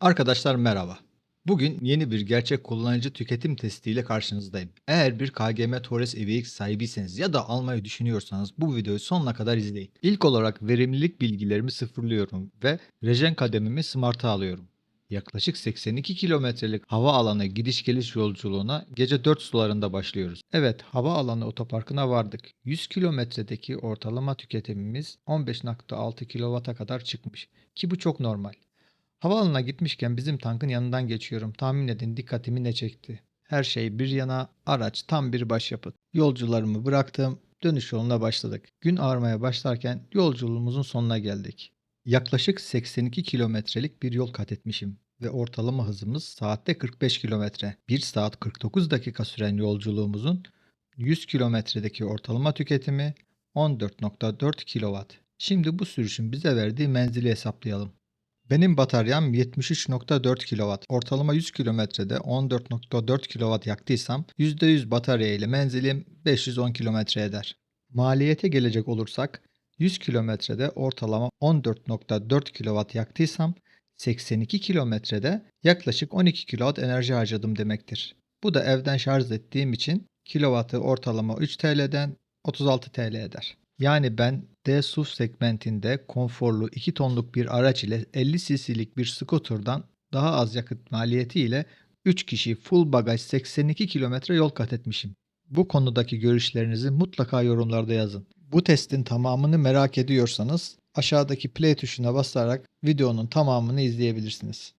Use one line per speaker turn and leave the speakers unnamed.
Arkadaşlar merhaba. Bugün yeni bir gerçek kullanıcı tüketim testiyle karşınızdayım. Eğer bir KGM Torres EVX sahibiyseniz ya da almayı düşünüyorsanız bu videoyu sonuna kadar izleyin. İlk olarak verimlilik bilgilerimi sıfırlıyorum ve rejen kademimi Smart'a alıyorum. Yaklaşık 82 kilometrelik hava alanı gidiş geliş yolculuğuna gece 4 sularında başlıyoruz. Evet hava alanı otoparkına vardık. 100 kilometredeki ortalama tüketimimiz 15.6 kW'a kadar çıkmış ki bu çok normal. Havaalanına gitmişken bizim tankın yanından geçiyorum. Tahmin edin dikkatimi ne çekti. Her şey bir yana, araç tam bir başyapıt. Yolcularımı bıraktım, dönüş yoluna başladık. Gün ağarmaya başlarken yolculuğumuzun sonuna geldik. Yaklaşık 82 kilometrelik bir yol kat etmişim ve ortalama hızımız saatte 45 kilometre. 1 saat 49 dakika süren yolculuğumuzun 100 kilometredeki ortalama tüketimi 14.4 kW. Şimdi bu sürüşün bize verdiği menzili hesaplayalım. Benim bataryam 73.4 kW. Ortalama 100 kilometrede 14.4 kW yaktıysam %100 batarya ile menzilim 510 km eder. Maliyete gelecek olursak 100 kilometrede ortalama 14.4 kW yaktıysam 82 kilometrede yaklaşık 12 kW enerji harcadım demektir. Bu da evden şarj ettiğim için kilovatı ortalama 3 TL'den 36 TL eder. Yani ben D SUV segmentinde konforlu 2 tonluk bir araç ile 50 cc'lik bir scooter'dan daha az yakıt maliyeti ile 3 kişi full bagaj 82 kilometre yol kat etmişim. Bu konudaki görüşlerinizi mutlaka yorumlarda yazın. Bu testin tamamını merak ediyorsanız aşağıdaki play tuşuna basarak videonun tamamını izleyebilirsiniz.